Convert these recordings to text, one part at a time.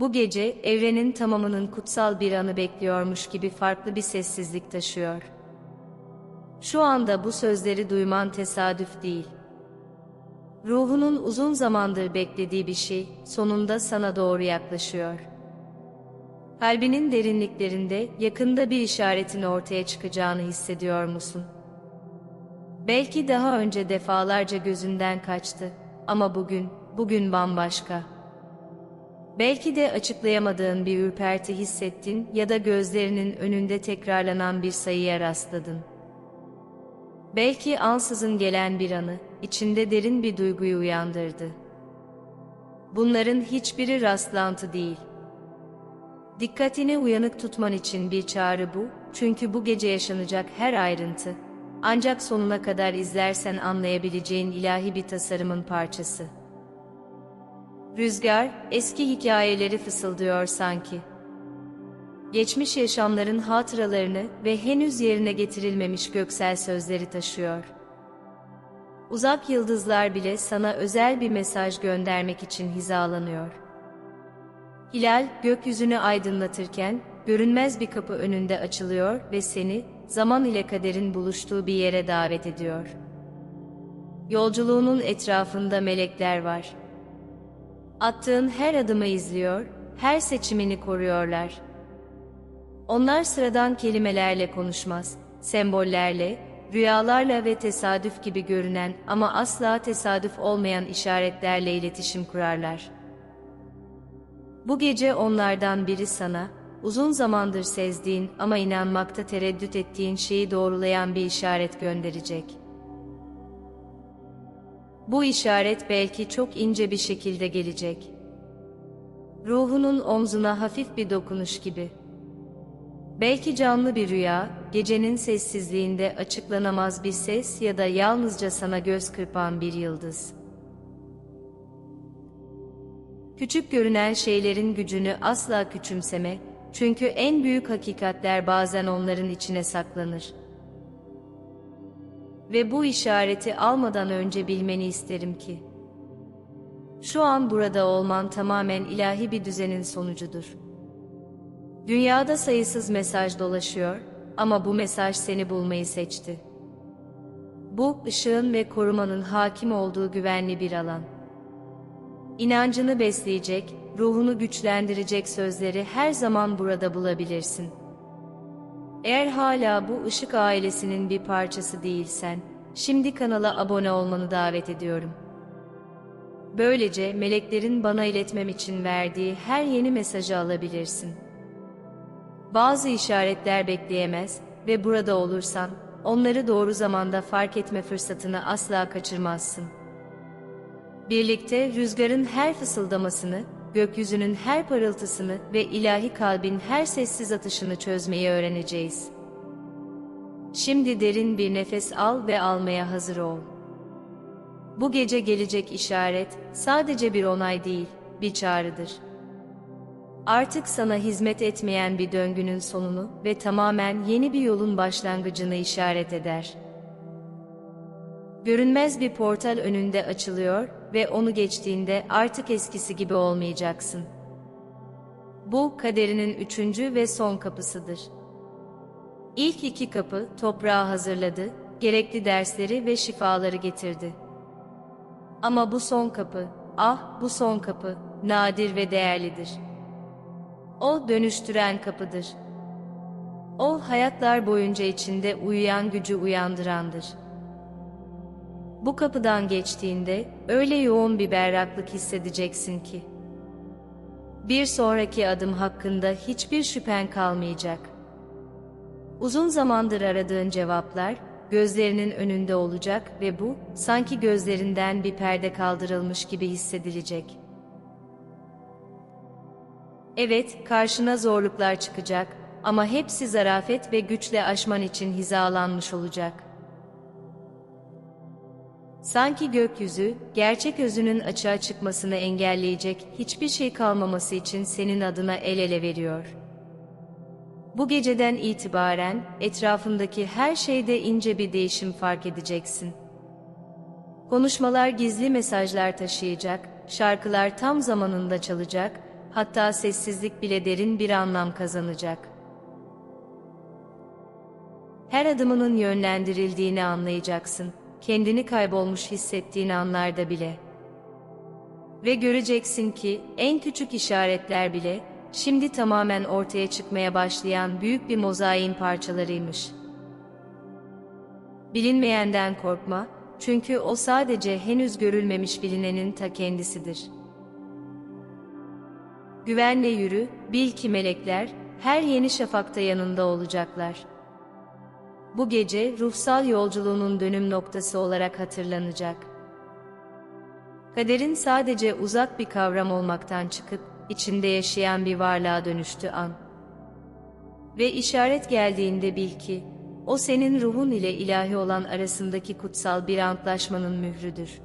Bu gece evrenin tamamının kutsal bir anı bekliyormuş gibi farklı bir sessizlik taşıyor. Şu anda bu sözleri duyman tesadüf değil. Ruhunun uzun zamandır beklediği bir şey sonunda sana doğru yaklaşıyor. Kalbinin derinliklerinde yakında bir işaretin ortaya çıkacağını hissediyor musun? Belki daha önce defalarca gözünden kaçtı ama bugün, bugün bambaşka. Belki de açıklayamadığın bir ürperti hissettin ya da gözlerinin önünde tekrarlanan bir sayıya rastladın. Belki ansızın gelen bir anı, içinde derin bir duyguyu uyandırdı. Bunların hiçbiri rastlantı değil. Dikkatini uyanık tutman için bir çağrı bu, çünkü bu gece yaşanacak her ayrıntı, ancak sonuna kadar izlersen anlayabileceğin ilahi bir tasarımın parçası. Rüzgar, eski hikayeleri fısıldıyor sanki. Geçmiş yaşamların hatıralarını ve henüz yerine getirilmemiş göksel sözleri taşıyor. Uzak yıldızlar bile sana özel bir mesaj göndermek için hizalanıyor. Hilal, gökyüzünü aydınlatırken, görünmez bir kapı önünde açılıyor ve seni, zaman ile kaderin buluştuğu bir yere davet ediyor. Yolculuğunun etrafında melekler var. Attığın her adımı izliyor, her seçimini koruyorlar. Onlar sıradan kelimelerle konuşmaz, sembollerle, rüyalarla ve tesadüf gibi görünen ama asla tesadüf olmayan işaretlerle iletişim kurarlar. Bu gece onlardan biri sana, uzun zamandır sezdiğin ama inanmakta tereddüt ettiğin şeyi doğrulayan bir işaret gönderecek. Bu işaret belki çok ince bir şekilde gelecek. Ruhunun omzuna hafif bir dokunuş gibi. Belki canlı bir rüya, gecenin sessizliğinde açıklanamaz bir ses ya da yalnızca sana göz kırpan bir yıldız. Küçük görünen şeylerin gücünü asla küçümseme, çünkü en büyük hakikatler bazen onların içine saklanır. Ve bu işareti almadan önce bilmeni isterim ki, şu an burada olman tamamen ilahi bir düzenin sonucudur. Dünyada sayısız mesaj dolaşıyor ama bu mesaj seni bulmayı seçti. Bu, ışığın ve korumanın hakim olduğu güvenli bir alan. İnancını besleyecek, ruhunu güçlendirecek sözleri her zaman burada bulabilirsin. Eğer hala bu ışık ailesinin bir parçası değilsen, şimdi kanala abone olmanı davet ediyorum. Böylece meleklerin bana iletmem için verdiği her yeni mesajı alabilirsin. Bazı işaretler bekleyemez ve burada olursan, onları doğru zamanda fark etme fırsatını asla kaçırmazsın. Birlikte rüzgarın her fısıldamasını, gökyüzünün her parıltısını ve ilahi kalbin her sessiz atışını çözmeyi öğreneceğiz. Şimdi derin bir nefes al ve almaya hazır ol. Bu gece gelecek işaret sadece bir onay değil, bir çağrıdır. Artık sana hizmet etmeyen bir döngünün sonunu ve tamamen yeni bir yolun başlangıcını işaret eder. Görünmez bir portal önünde açılıyor ve onu geçtiğinde artık eskisi gibi olmayacaksın. Bu kaderinin üçüncü ve son kapısıdır. İlk iki kapı toprağı hazırladı, gerekli dersleri ve şifaları getirdi. Ama bu son kapı, ah bu son kapı, nadir ve değerlidir. O dönüştüren kapıdır. O hayatlar boyunca içinde uyuyan gücü uyandırandır. Bu kapıdan geçtiğinde öyle yoğun bir berraklık hissedeceksin ki. Bir sonraki adım hakkında hiçbir şüphen kalmayacak. Uzun zamandır aradığın cevaplar gözlerinin önünde olacak ve bu sanki gözlerinden bir perde kaldırılmış gibi hissedilecek. Evet, karşına zorluklar çıkacak ama hepsi zarafet ve güçle aşman için hizalanmış olacak. Sanki gökyüzü, gerçek özünün açığa çıkmasını engelleyecek hiçbir şey kalmaması için senin adına el ele veriyor. Bu geceden itibaren etrafındaki her şeyde ince bir değişim fark edeceksin. Konuşmalar gizli mesajlar taşıyacak, şarkılar tam zamanında çalacak, hatta sessizlik bile derin bir anlam kazanacak. Her adımının yönlendirildiğini anlayacaksın, kendini kaybolmuş hissettiğin anlarda bile. Ve göreceksin ki en küçük işaretler bile şimdi tamamen ortaya çıkmaya başlayan büyük bir mozaiğin parçalarıymış. Bilinmeyenden korkma, çünkü o sadece henüz görülmemiş bilinenin ta kendisidir. Güvenle yürü, bil ki melekler, her yeni şafakta yanında olacaklar. Bu gece ruhsal yolculuğunun dönüm noktası olarak hatırlanacak. Kaderin sadece uzak bir kavram olmaktan çıkıp, içinde yaşayan bir varlığa dönüştü an. Ve işaret geldiğinde bil ki, o senin ruhun ile ilahi olan arasındaki kutsal bir antlaşmanın mührüdür.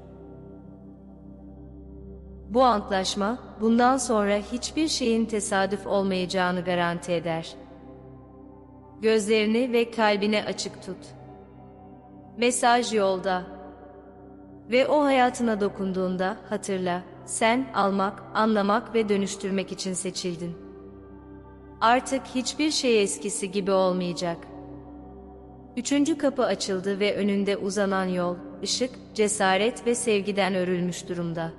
Bu antlaşma, bundan sonra hiçbir şeyin tesadüf olmayacağını garanti eder. Gözlerini ve kalbini açık tut. Mesaj yolda. Ve o hayatına dokunduğunda hatırla, sen almak, anlamak ve dönüştürmek için seçildin. Artık hiçbir şey eskisi gibi olmayacak. Üçüncü kapı açıldı ve önünde uzanan yol, ışık, cesaret ve sevgiden örülmüş durumda.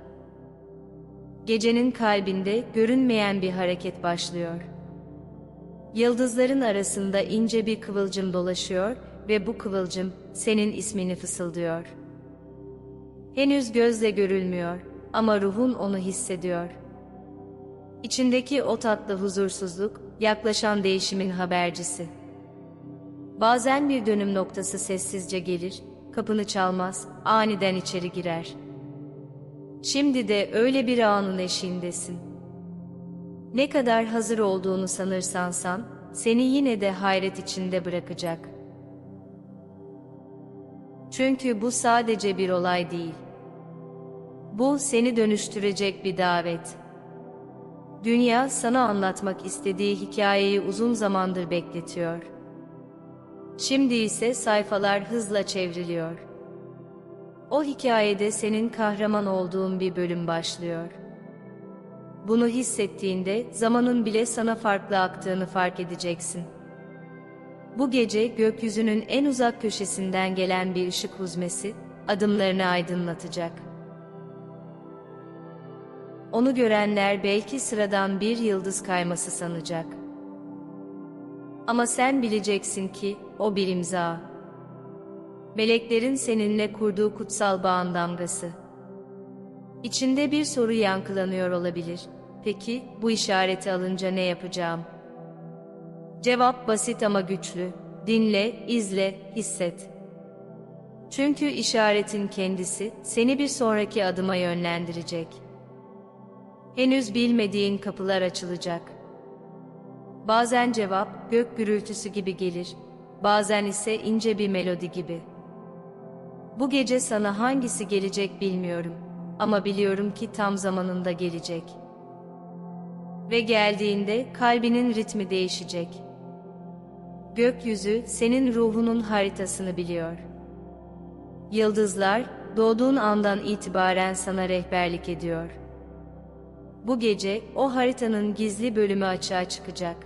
Gecenin kalbinde görünmeyen bir hareket başlıyor. Yıldızların arasında ince bir kıvılcım dolaşıyor ve bu kıvılcım senin ismini fısıldıyor. Henüz gözle görülmüyor ama ruhun onu hissediyor. İçindeki o tatlı huzursuzluk, yaklaşan değişimin habercisi. Bazen bir dönüm noktası sessizce gelir, kapını çalmaz, aniden içeri girer. Şimdi de öyle bir anın eşiğindesin. Ne kadar hazır olduğunu sanırsan san, seni yine de hayret içinde bırakacak. Çünkü bu sadece bir olay değil. Bu seni dönüştürecek bir davet. Dünya sana anlatmak istediği hikayeyi uzun zamandır bekletiyor. Şimdi ise sayfalar hızla çevriliyor. O hikayede senin kahraman olduğun bir bölüm başlıyor. Bunu hissettiğinde zamanın bile sana farklı aktığını fark edeceksin. Bu gece gökyüzünün en uzak köşesinden gelen bir ışık huzmesi adımlarını aydınlatacak. Onu görenler belki sıradan bir yıldız kayması sanacak. Ama sen bileceksin ki o bir imza. Meleklerin seninle kurduğu kutsal bağın damgası. İçinde bir soru yankılanıyor olabilir. Peki bu işareti alınca ne yapacağım? Cevap basit ama güçlü. Dinle, izle, hisset. Çünkü işaretin kendisi seni bir sonraki adıma yönlendirecek. Henüz bilmediğin kapılar açılacak. Bazen cevap gök gürültüsü gibi gelir, bazen ise ince bir melodi gibi. Bu gece sana hangisi gelecek bilmiyorum ama biliyorum ki tam zamanında gelecek. Ve geldiğinde kalbinin ritmi değişecek. Gökyüzü senin ruhunun haritasını biliyor. Yıldızlar doğduğun andan itibaren sana rehberlik ediyor. Bu gece o haritanın gizli bölümü açığa çıkacak.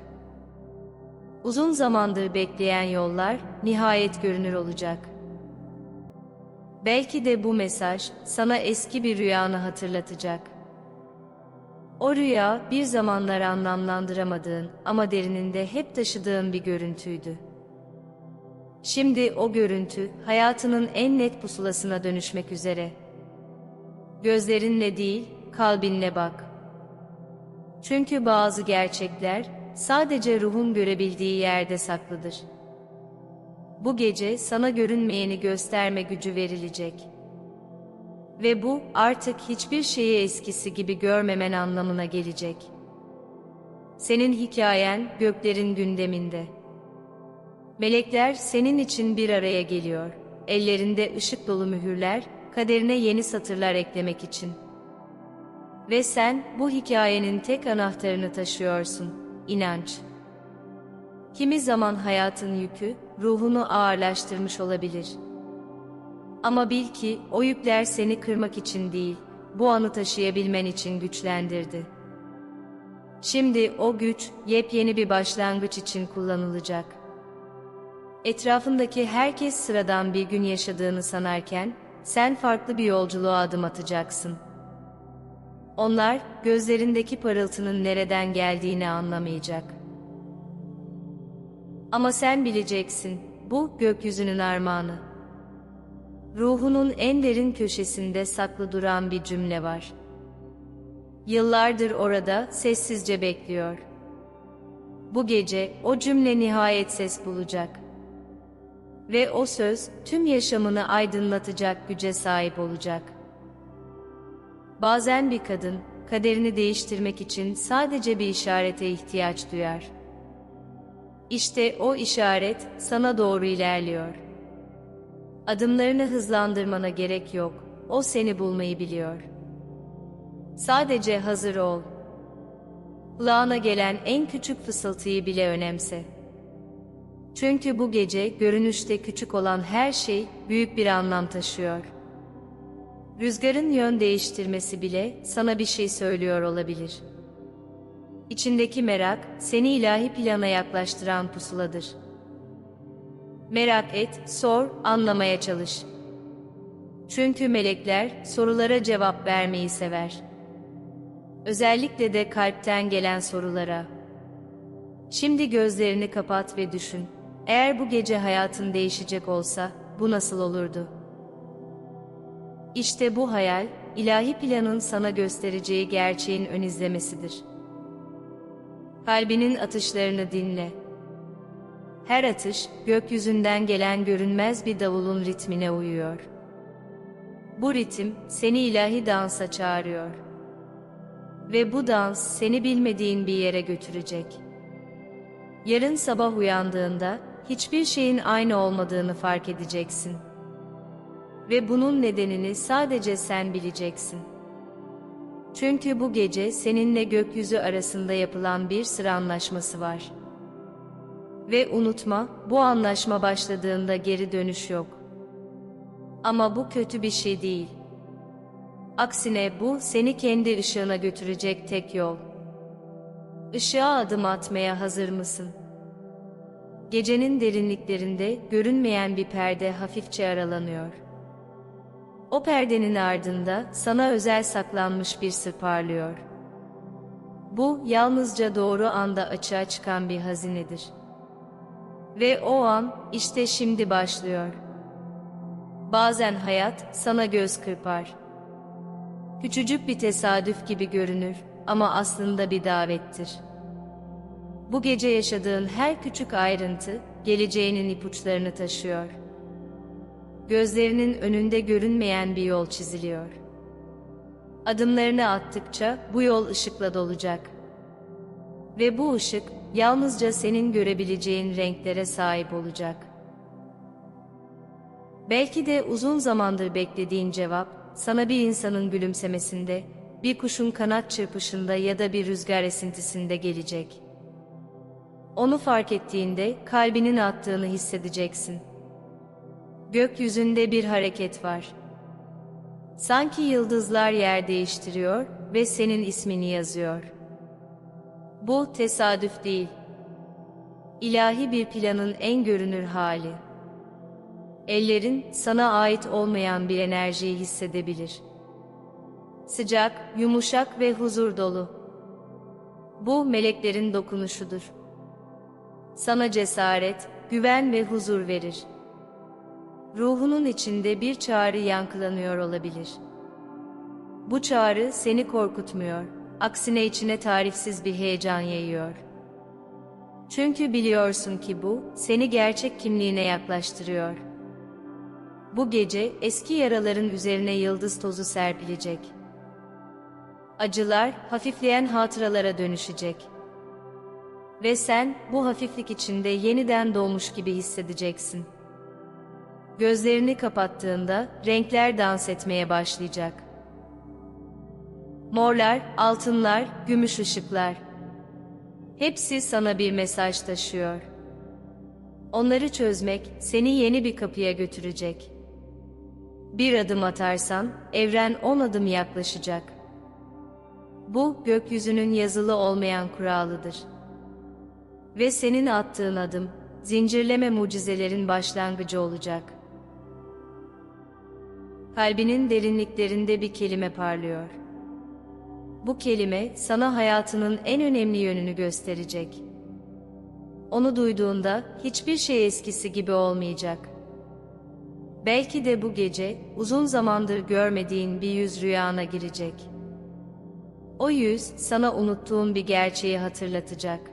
Uzun zamandır bekleyen yollar nihayet görünür olacak. Belki de bu mesaj sana eski bir rüyanı hatırlatacak. O rüya bir zamanlar anlamlandıramadığın ama derininde hep taşıdığın bir görüntüydü. Şimdi o görüntü hayatının en net pusulasına dönüşmek üzere. Gözlerinle değil, kalbinle bak. Çünkü bazı gerçekler sadece ruhun görebildiği yerde saklıdır. Bu gece sana görünmeyeni gösterme gücü verilecek. Ve bu artık hiçbir şeyi eskisi gibi görmemen anlamına gelecek. Senin hikayen göklerin gündeminde. Melekler senin için bir araya geliyor. Ellerinde ışık dolu mühürler, kaderine yeni satırlar eklemek için. Ve sen bu hikayenin tek anahtarını taşıyorsun, inanç. Kimi zaman hayatın yükü, ruhunu ağırlaştırmış olabilir. Ama bil ki o yükler seni kırmak için değil, bu anı taşıyabilmen için güçlendirdi. Şimdi o güç yepyeni bir başlangıç için kullanılacak. Etrafındaki herkes sıradan bir gün yaşadığını sanarken sen farklı bir yolculuğa adım atacaksın. Onlar gözlerindeki parıltının nereden geldiğini anlamayacak. Ama sen bileceksin, bu gökyüzünün armağanı. Ruhunun en derin köşesinde saklı duran bir cümle var. Yıllardır orada sessizce bekliyor. Bu gece o cümle nihayet ses bulacak. Ve o söz tüm yaşamını aydınlatacak güce sahip olacak. Bazen bir kadın kaderini değiştirmek için sadece bir işarete ihtiyaç duyar. İşte o işaret sana doğru ilerliyor. Adımlarını hızlandırmana gerek yok. O seni bulmayı biliyor. Sadece hazır ol. Kulağına gelen en küçük fısıltıyı bile önemse. Çünkü bu gece görünüşte küçük olan her şey büyük bir anlam taşıyor. Rüzgarın yön değiştirmesi bile sana bir şey söylüyor olabilir. İçindeki merak seni ilahi plana yaklaştıran pusuladır. Merak et, sor, anlamaya çalış. Çünkü melekler sorulara cevap vermeyi sever. Özellikle de kalpten gelen sorulara. Şimdi gözlerini kapat ve düşün. Eğer bu gece hayatın değişecek olsa bu nasıl olurdu? İşte bu hayal, ilahi planın sana göstereceği gerçeğin ön izlemesidir. Kalbinin atışlarını dinle. Her atış, gökyüzünden gelen görünmez bir davulun ritmine uyuyor. Bu ritim, seni ilahi dansa çağırıyor. Ve bu dans, seni bilmediğin bir yere götürecek. Yarın sabah uyandığında, hiçbir şeyin aynı olmadığını fark edeceksin. Ve bunun nedenini sadece sen bileceksin. Çünkü bu gece seninle gökyüzü arasında yapılan bir sıra anlaşması var. Ve unutma, bu anlaşma başladığında geri dönüş yok. Ama bu kötü bir şey değil. Aksine bu seni kendi ışığına götürecek tek yol. Işığa adım atmaya hazır mısın? Gecenin derinliklerinde görünmeyen bir perde hafifçe aralanıyor. O perdenin ardında sana özel saklanmış bir sır parlıyor. Bu yalnızca doğru anda açığa çıkan bir hazinedir. Ve o an işte şimdi başlıyor. Bazen hayat sana göz kırpar. Küçücük bir tesadüf gibi görünür ama aslında bir davettir. Bu gece yaşadığın her küçük ayrıntı geleceğinin ipuçlarını taşıyor. Gözlerinin önünde görünmeyen bir yol çiziliyor. Adımlarını attıkça bu yol ışıkla dolacak. Ve bu ışık yalnızca senin görebileceğin renklere sahip olacak. Belki de uzun zamandır beklediğin cevap, sana bir insanın gülümsemesinde, bir kuşun kanat çırpışında ya da bir rüzgar esintisinde gelecek. Onu fark ettiğinde kalbinin attığını hissedeceksin. Gökyüzünde bir hareket var. Sanki yıldızlar yer değiştiriyor ve senin ismini yazıyor. Bu tesadüf değil. İlahi bir planın en görünür hali. Ellerin sana ait olmayan bir enerjiyi hissedebilir. Sıcak, yumuşak ve huzur dolu. Bu meleklerin dokunuşudur. Sana cesaret, güven ve huzur verir. Ruhunun içinde bir çağrı yankılanıyor olabilir. Bu çağrı seni korkutmuyor, aksine içine tarifsiz bir heyecan yayıyor. Çünkü biliyorsun ki bu, seni gerçek kimliğine yaklaştırıyor. Bu gece eski yaraların üzerine yıldız tozu serpilecek. Acılar hafifleyen hatıralara dönüşecek. Ve sen bu hafiflik içinde yeniden doğmuş gibi hissedeceksin. Gözlerini kapattığında renkler dans etmeye başlayacak. Morlar, altınlar, gümüş ışıklar. Hepsi sana bir mesaj taşıyor. Onları çözmek seni yeni bir kapıya götürecek. Bir adım atarsan evren on adım yaklaşacak. Bu, gökyüzünün yazılı olmayan kuralıdır. Ve senin attığın adım, zincirleme mucizelerin başlangıcı olacak. Kalbinin derinliklerinde bir kelime parlıyor. Bu kelime, sana hayatının en önemli yönünü gösterecek. Onu duyduğunda, hiçbir şey eskisi gibi olmayacak. Belki de bu gece, uzun zamandır görmediğin bir yüz rüyana girecek. O yüz, sana unuttuğun bir gerçeği hatırlatacak.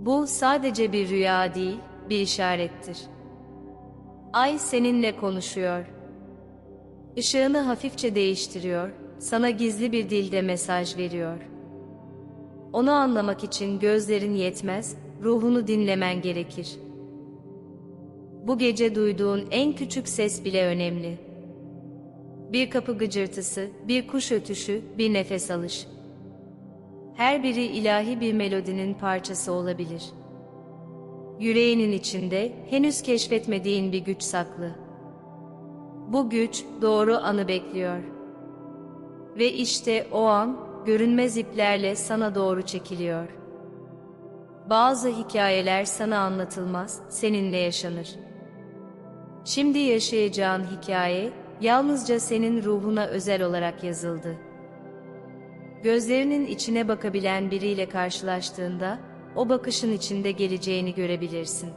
Bu sadece bir rüya değil, bir işarettir. Ay seninle konuşuyor. Işığını hafifçe değiştiriyor, sana gizli bir dilde mesaj veriyor. Onu anlamak için gözlerin yetmez, ruhunu dinlemen gerekir. Bu gece duyduğun en küçük ses bile önemli. Bir kapı gıcırtısı, bir kuş ötüşü, bir nefes alış. Her biri ilahi bir melodinin parçası olabilir. Yüreğinin içinde henüz keşfetmediğin bir güç saklı. Bu güç doğru anı bekliyor. Ve işte o an görünmez iplerle sana doğru çekiliyor. Bazı hikayeler sana anlatılmaz, seninle yaşanır. Şimdi yaşayacağın hikaye yalnızca senin ruhuna özel olarak yazıldı. Gözlerinin içine bakabilen biriyle karşılaştığında o bakışın içinde geleceğini görebilirsin.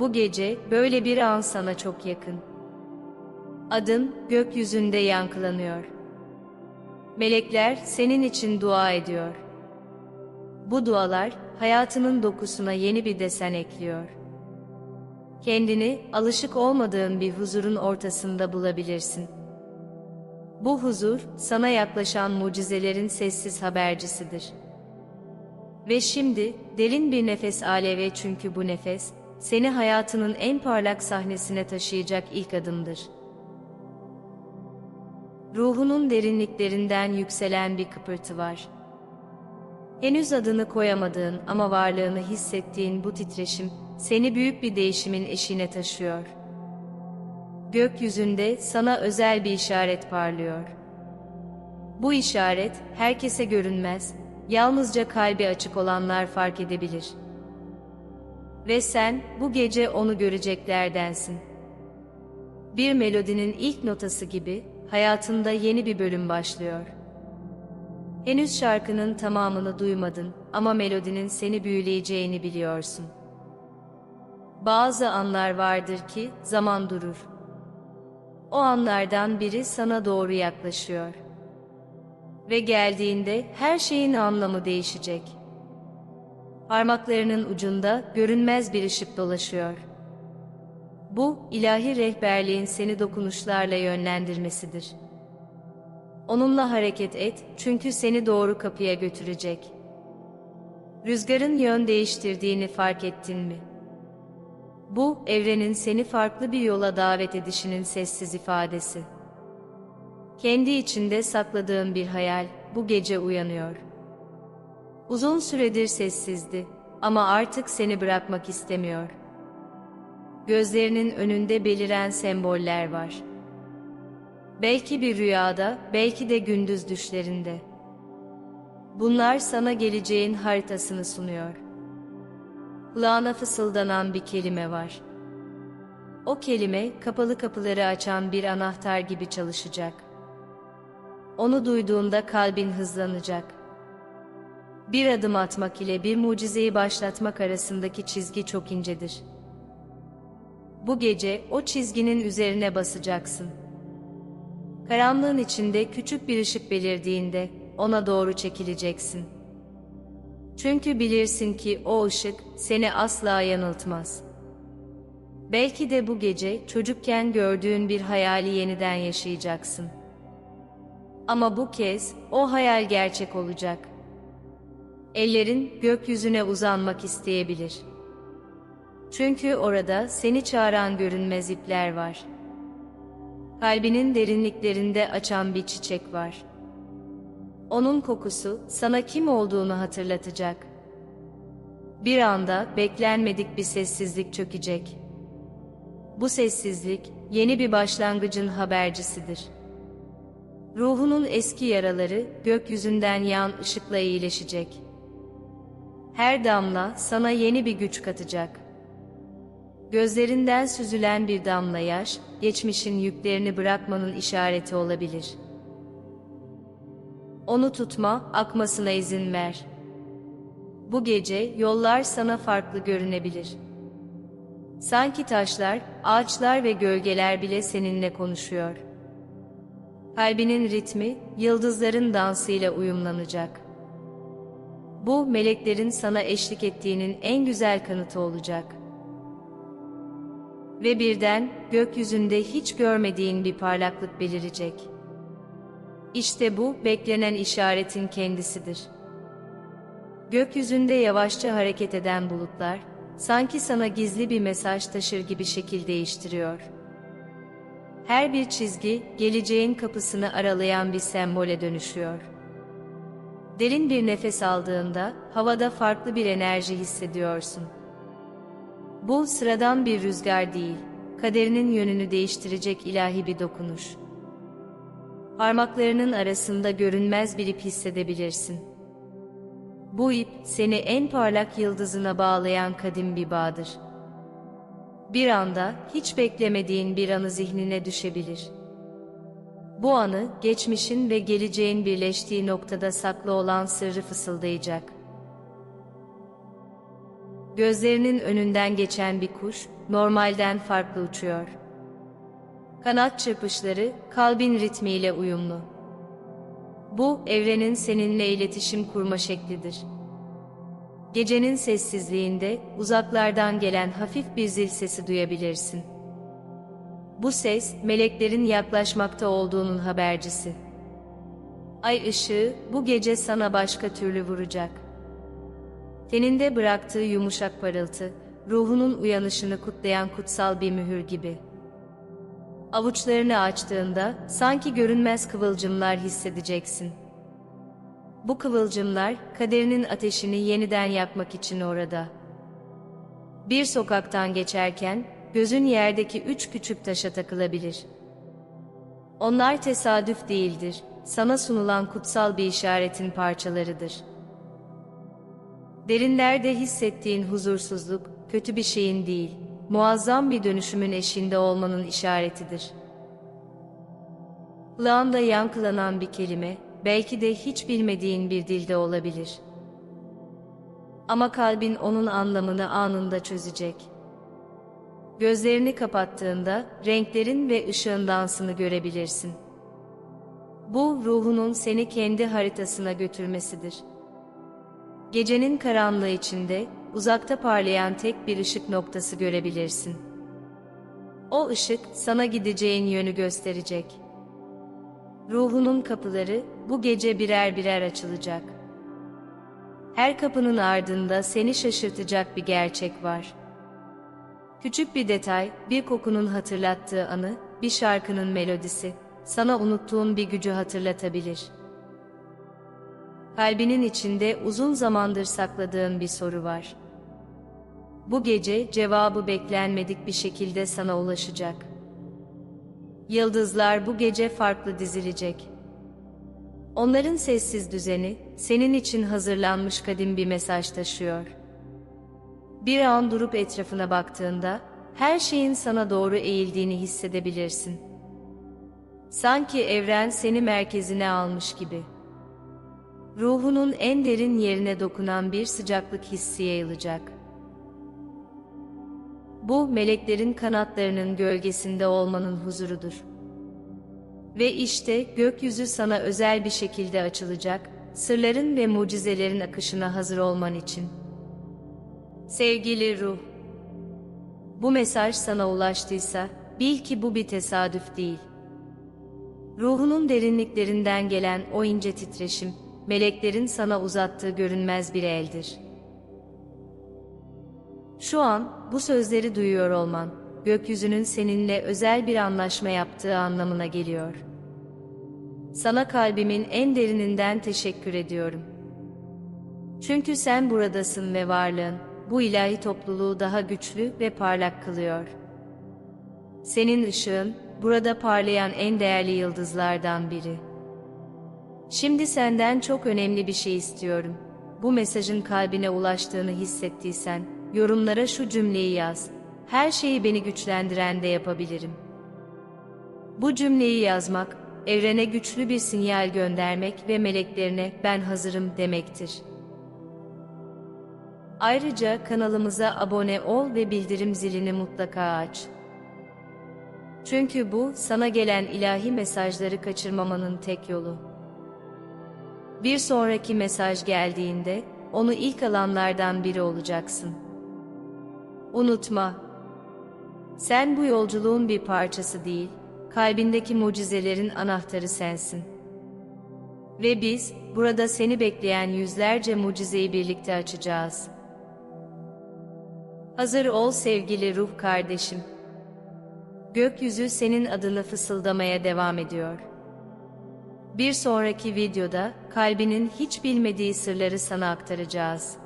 Bu gece böyle bir an sana çok yakın. Adın gökyüzünde yankılanıyor. Melekler senin için dua ediyor. Bu dualar hayatının dokusuna yeni bir desen ekliyor. Kendini alışık olmadığın bir huzurun ortasında bulabilirsin. Bu huzur sana yaklaşan mucizelerin sessiz habercisidir. Ve şimdi derin bir nefes aleve çünkü bu nefes seni hayatının en parlak sahnesine taşıyacak ilk adımdır. Ruhunun derinliklerinden yükselen bir kıpırtı var. Henüz adını koyamadığın ama varlığını hissettiğin bu titreşim seni büyük bir değişimin eşiğine taşıyor. Gökyüzünde sana özel bir işaret parlıyor. Bu işaret herkese görünmez, yalnızca kalbi açık olanlar fark edebilir. Ve sen bu gece onu göreceklerdensin. Bir melodinin ilk notası gibi hayatında yeni bir bölüm başlıyor. Henüz şarkının tamamını duymadın ama melodinin seni büyüleyeceğini biliyorsun. Bazı anlar vardır ki zaman durur. O anlardan biri sana doğru yaklaşıyor. Ve geldiğinde her şeyin anlamı değişecek. Parmaklarının ucunda görünmez bir ışık dolaşıyor. Bu, ilahi rehberliğin seni dokunuşlarla yönlendirmesidir. Onunla hareket et çünkü seni doğru kapıya götürecek. Rüzgarın yön değiştirdiğini fark ettin mi? Bu, evrenin seni farklı bir yola davet edişinin sessiz ifadesi. Kendi içinde sakladığın bir hayal, bu gece uyanıyor. Uzun süredir sessizdi ama artık seni bırakmak istemiyor. Gözlerinin önünde beliren semboller var. Belki bir rüyada, belki de gündüz düşlerinde. Bunlar sana geleceğin haritasını sunuyor. Kulağına fısıldanan bir kelime var. O kelime kapalı kapıları açan bir anahtar gibi çalışacak. Onu duyduğunda kalbin hızlanacak. Bir adım atmak ile bir mucizeyi başlatmak arasındaki çizgi çok incedir. Bu gece o çizginin üzerine basacaksın. Karanlığın içinde küçük bir ışık belirdiğinde ona doğru çekileceksin. Çünkü bilirsin ki o ışık seni asla yanıltmaz. Belki de bu gece çocukken gördüğün bir hayali yeniden yaşayacaksın. Ama bu kez o hayal gerçek olacak. Ellerin gökyüzüne uzanmak isteyebilir. Çünkü orada seni çağıran görünmez ipler var. Kalbinin derinliklerinde açan bir çiçek var.'' Onun kokusu sana kim olduğunu hatırlatacak. Bir anda beklenmedik bir sessizlik çökecek. Bu sessizlik yeni bir başlangıcın habercisidir. Ruhunun eski yaraları gökyüzünden yağan ışıkla iyileşecek. Her damla sana yeni bir güç katacak. Gözlerinden süzülen bir damla yaş, geçmişin yüklerini bırakmanın işareti olabilir. Onu tutma, akmasına izin ver. Bu gece yollar sana farklı görünebilir. Sanki taşlar, ağaçlar ve gölgeler bile seninle konuşuyor. Kalbinin ritmi, yıldızların dansıyla uyumlanacak. Bu, meleklerin sana eşlik ettiğinin en güzel kanıtı olacak. Ve birden, gökyüzünde hiç görmediğin bir parlaklık belirecek. İşte bu, beklenen işaretin kendisidir. Gökyüzünde yavaşça hareket eden bulutlar, sanki sana gizli bir mesaj taşır gibi şekil değiştiriyor. Her bir çizgi, geleceğin kapısını aralayan bir sembole dönüşüyor. Derin bir nefes aldığında, havada farklı bir enerji hissediyorsun. Bu sıradan bir rüzgar değil, kaderinin yönünü değiştirecek ilahi bir dokunuş. Parmaklarının arasında görünmez bir ip hissedebilirsin. Bu ip seni en parlak yıldızına bağlayan kadim bir bağdır. Bir anda hiç beklemediğin bir anı zihnine düşebilir. Bu anı geçmişin ve geleceğin birleştiği noktada saklı olan sırrı fısıldayacak. Gözlerinin önünden geçen bir kuş normalden farklı uçuyor. Kanat çırpışları kalbin ritmiyle uyumlu. Bu evrenin seninle iletişim kurma şeklidir. Gecenin sessizliğinde uzaklardan gelen hafif bir zil sesi duyabilirsin. Bu ses meleklerin yaklaşmakta olduğunun habercisi. Ay ışığı bu gece sana başka türlü vuracak. Teninde bıraktığı yumuşak parıltı, ruhunun uyanışını kutlayan kutsal bir mühür gibi. Avuçlarını açtığında sanki görünmez kıvılcımlar hissedeceksin. Bu kıvılcımlar kaderinin ateşini yeniden yakmak için orada. Bir sokaktan geçerken gözün yerdeki üç küçük taşa takılabilir. Onlar tesadüf değildir, sana sunulan kutsal bir işaretin parçalarıdır. Derinlerde hissettiğin huzursuzluk, kötü bir şeyin değil, muazzam bir dönüşümün eşinde olmanın işaretidir. Kulağında yankılanan bir kelime, belki de hiç bilmediğin bir dilde olabilir. Ama kalbin onun anlamını anında çözecek. Gözlerini kapattığında renklerin ve ışığın dansını görebilirsin. Bu ruhunun seni kendi haritasına götürmesidir. Gecenin karanlığı içinde uzakta parlayan tek bir ışık noktası görebilirsin. O ışık sana gideceğin yönü gösterecek. Ruhunun kapıları bu gece birer birer açılacak. Her kapının ardında seni şaşırtacak bir gerçek var. Küçük bir detay, bir kokunun hatırlattığı anı, bir şarkının melodisi, sana unuttuğun bir gücü hatırlatabilir. Kalbinin içinde uzun zamandır sakladığın bir soru var. Bu gece cevabı beklenmedik bir şekilde sana ulaşacak. Yıldızlar bu gece farklı dizilecek. Onların sessiz düzeni, senin için hazırlanmış kadim bir mesaj taşıyor. Bir an durup etrafına baktığında, her şeyin sana doğru eğildiğini hissedebilirsin. Sanki evren seni merkezine almış gibi. Ruhunun en derin yerine dokunan bir sıcaklık hissi yayılacak. Bu meleklerin kanatlarının gölgesinde olmanın huzurudur. Ve işte gökyüzü sana özel bir şekilde açılacak, sırların ve mucizelerin akışına hazır olman için. Sevgili ruh, bu mesaj sana ulaştıysa, bil ki bu bir tesadüf değil. Ruhunun derinliklerinden gelen o ince titreşim, meleklerin sana uzattığı görünmez bir eldir. Şu an bu sözleri duyuyor olman, gökyüzünün seninle özel bir anlaşma yaptığı anlamına geliyor. Sana kalbimin en derininden teşekkür ediyorum. Çünkü sen buradasın ve varlığın, bu ilahi topluluğu daha güçlü ve parlak kılıyor. Senin ışığın, burada parlayan en değerli yıldızlardan biri. Şimdi senden çok önemli bir şey istiyorum. Bu mesajın kalbine ulaştığını hissettiysen, yorumlara şu cümleyi yaz. Her şeyi beni güçlendiren de yapabilirim. Bu cümleyi yazmak, evrene güçlü bir sinyal göndermek ve meleklerine ben hazırım demektir. Ayrıca kanalımıza abone ol ve bildirim zilini mutlaka aç. Çünkü bu sana gelen ilahi mesajları kaçırmamanın tek yolu. Bir sonraki mesaj geldiğinde onu ilk alanlardan biri olacaksın. Unutma. Sen bu yolculuğun bir parçası değil, kalbindeki mucizelerin anahtarı sensin. Ve biz burada seni bekleyen yüzlerce mucizeyi birlikte açacağız. Hazır ol sevgili ruh kardeşim. Gökyüzü senin adını fısıldamaya devam ediyor. Bir sonraki videoda kalbinin hiç bilmediği sırları sana aktaracağız.